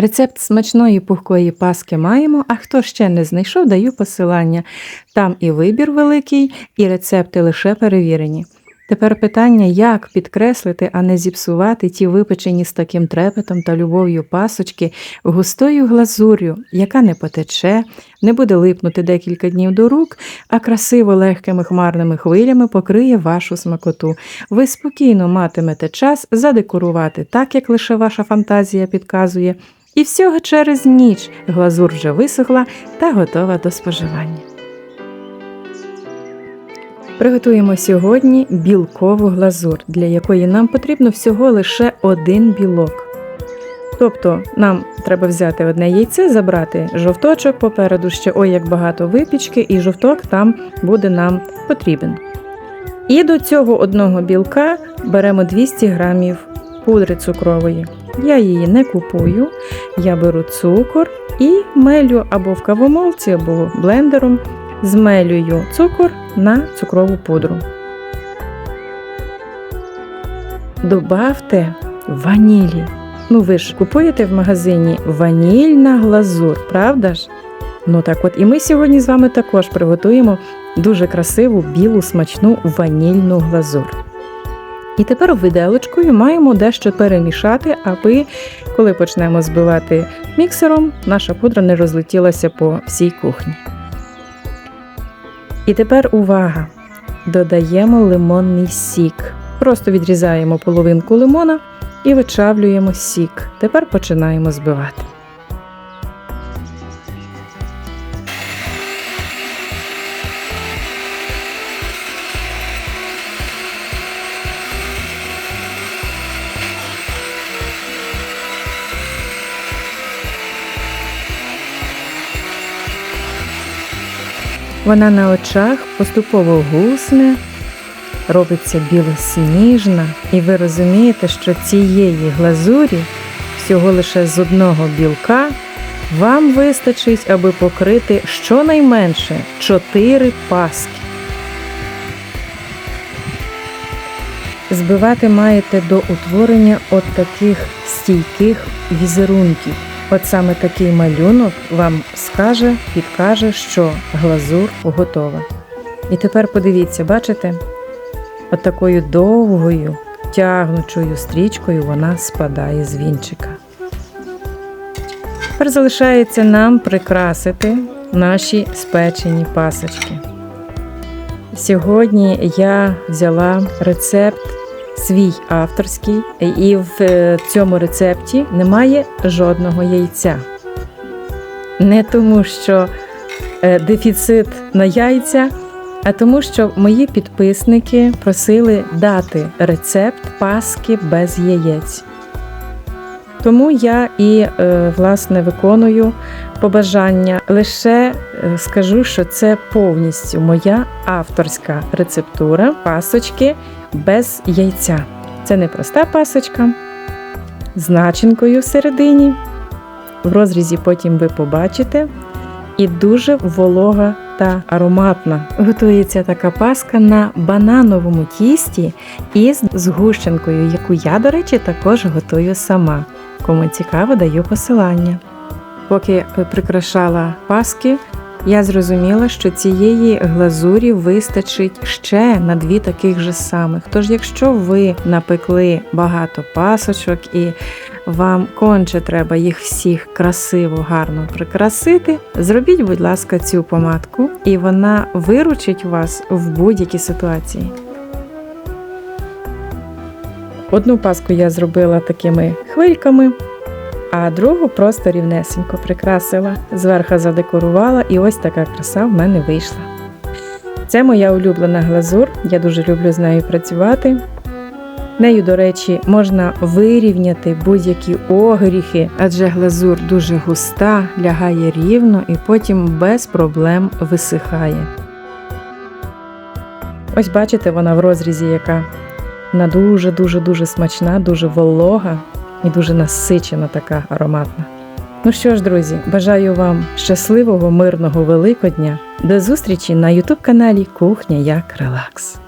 Рецепт смачної пухкої паски маємо, а хто ще не знайшов, даю посилання. Там і вибір великий, і рецепти лише перевірені. Тепер питання, як підкреслити, а не зіпсувати ті випечені з таким трепетом та любов'ю пасочки густою глазур'ю, яка не потече, не буде липнути декілька днів до рук, а красиво легкими хмарними хвилями покриє вашу смакоту. Ви спокійно матимете час задекорувати так, як лише ваша фантазія підказує. І всього через ніч глазур вже висохла та готова до споживання. Приготуємо сьогодні білкову глазур, для якої нам потрібно всього лише один білок. Тобто нам треба взяти одне яйце, забрати жовточок попереду ще ой як багато випічки, і жовток там буде нам потрібен. І до цього одного білка беремо 200 грамів пудри цукрової. Я її не купую, я беру цукор і мелю або в кавомолці, або блендером змелюю цукор на цукрову пудру. Добавте ванілі. Ну, ви ж купуєте в магазині ванільна глазур, правда ж? Ну так от і ми сьогодні з вами також приготуємо дуже красиву білу смачну ванільну глазур. І тепер виделочкою маємо дещо перемішати, аби, коли почнемо збивати міксером, наша пудра не розлетілася по всій кухні. І тепер увага! Додаємо лимонний сік. Просто відрізаємо половинку лимона і вичавлюємо сік. Тепер починаємо збивати. Вона на очах поступово гусне, робиться білосніжна, і ви розумієте, що цієї глазурі всього лише з одного білка вам вистачить, аби покрити щонайменше 4 паски. Збивати маєте до утворення от таких стійких візерунків. От саме такий малюнок вам скаже, підкаже, що глазур готова. І тепер подивіться, бачите? От такою довгою, тягнучою стрічкою вона спадає з вінчика. Тепер залишається нам прикрасити наші спечені пасочки. Сьогодні я взяла рецепт свій авторський, і в е, цьому рецепті немає жодного яйця. Не тому, що е, дефіцит на яйця, а тому, що мої підписники просили дати рецепт паски без яєць. Тому я і е, власне виконую побажання. Лише скажу, що це повністю моя авторська рецептура пасочки без яйця. Це не проста пасочка з начинкою всередині. В розрізі потім ви побачите. І дуже волога та ароматна. Готується така паска на банановому тісті із згущенкою, яку я, до речі, також готую сама. Кому цікаво, даю посилання. Поки прикрашала паски, я зрозуміла, що цієї глазурі вистачить ще на дві таких же самих. Тож, якщо ви напекли багато пасочок і вам конче треба їх всіх красиво, гарно прикрасити, зробіть, будь ласка, цю помадку, і вона виручить вас в будь-якій ситуації. Одну паску я зробила такими хвильками а другу просто рівнесенько прикрасила, зверху задекорувала, і ось така краса в мене вийшла. Це моя улюблена глазур, я дуже люблю з нею працювати. Нею, до речі, можна вирівняти будь-які огріхи, адже глазур дуже густа, лягає рівно і потім без проблем висихає. Ось бачите, вона в розрізі, яка вона дуже-дуже дуже смачна, дуже волога і дуже насичена така ароматна. Ну що ж, друзі, бажаю вам щасливого, мирного Великодня. До зустрічі на ютуб каналі Кухня як Релакс.